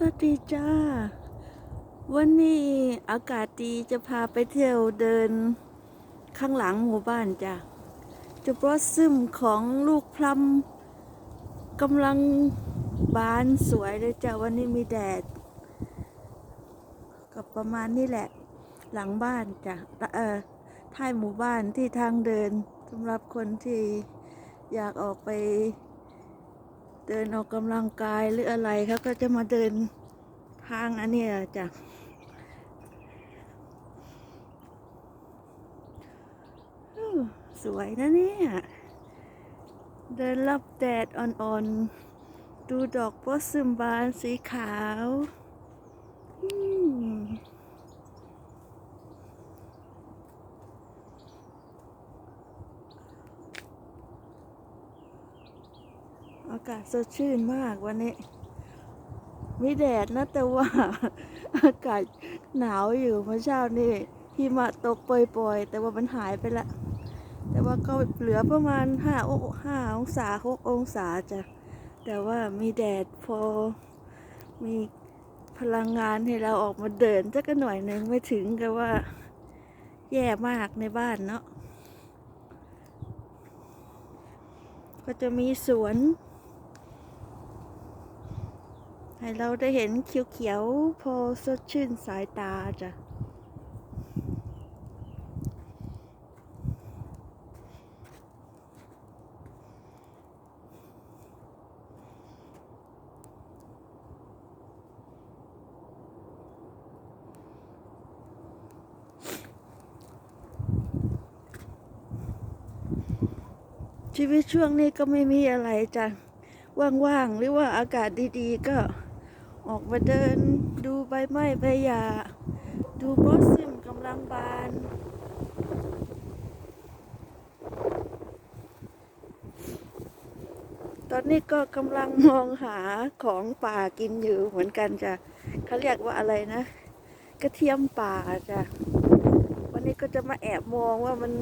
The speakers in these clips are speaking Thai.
สวัสดีจ้า วันนี้อากาศดีจะพาไปเที่ยวเดินข้างหลังหมู่บ้านจ้ะจะบลอสซึมของลูกพลัมกำลังบานสวยเลยจ้ะวันนี้มีแดดก็ประมาณนี้แหละ หลังบ้านจ้ะเออท้ายหมู่บ้านที่ทางเดินสำหรับคนที่อยากออกไป เดินออกกำลังกายหรืออะไรเขาก็จะมาเดินทางอันนี้จ้ะสวยนะเนี่ยเดินรับแดดอ่อนๆ ดูดอกโพสซึมบานสีขาว อืม อากาศสดชื่นมากวันนี้ มีแดดนะแต่ว่า อากาศหนาวอยู่เมื่อเช้านี่หิมะตกปล่อยๆ แต่ว่ามันหายไปละ แต่ว่าก็เหลือประมาณห้าโอห้าองศาหกองศาจ้ะ แต่ว่ามีแดดพอ มีพลังงานให้เราออกมาเดินสักหน่อยหนึ่งไม่ถึงกับว่า แย่มากในบ้านเนาะก็จะมีสวน ให้เราได้เห็นเขียวๆ พอสดชื่นสายตาจ้ะ ชีวิตช่วงนี้ก็ไม่มีอะไรจ้ะ ว่างๆ หรือว่าอากาศดีๆ ก็ ออกมาเดินดูใบไม้ใบหญ้าดูบอสซึมกำลังบาน ตอนนี้ก็กำลังมองหาของป่ากินอยู่เหมือนกันจ้ะเขาเรียกว่าอะไรนะ กระเทียมป่าจ้ะ วันนี้ก็จะมาแอบมองว่ามัน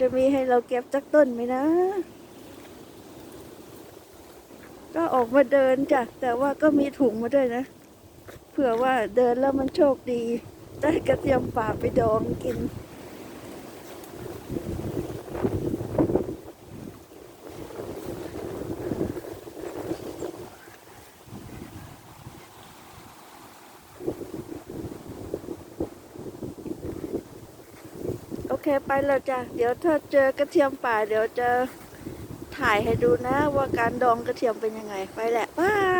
จะมีให้เราเก็บจักต้นไหมนะ ก็ออกมาเดินจ้ะแต่ว่าก็มีถุงมาด้วยนะเผื่อว่าเดินแล้วมันโชคดีได้กระเทียมป่าไปดองกิน โอเคไปแล้วจ้ะ เดี๋ยวถ้าเจอกระเทียมป่าเดี๋ยวจะ ถ่ายให้ดูนะว่าการดองกระเทียมเป็นยังไง ไปแหละบาย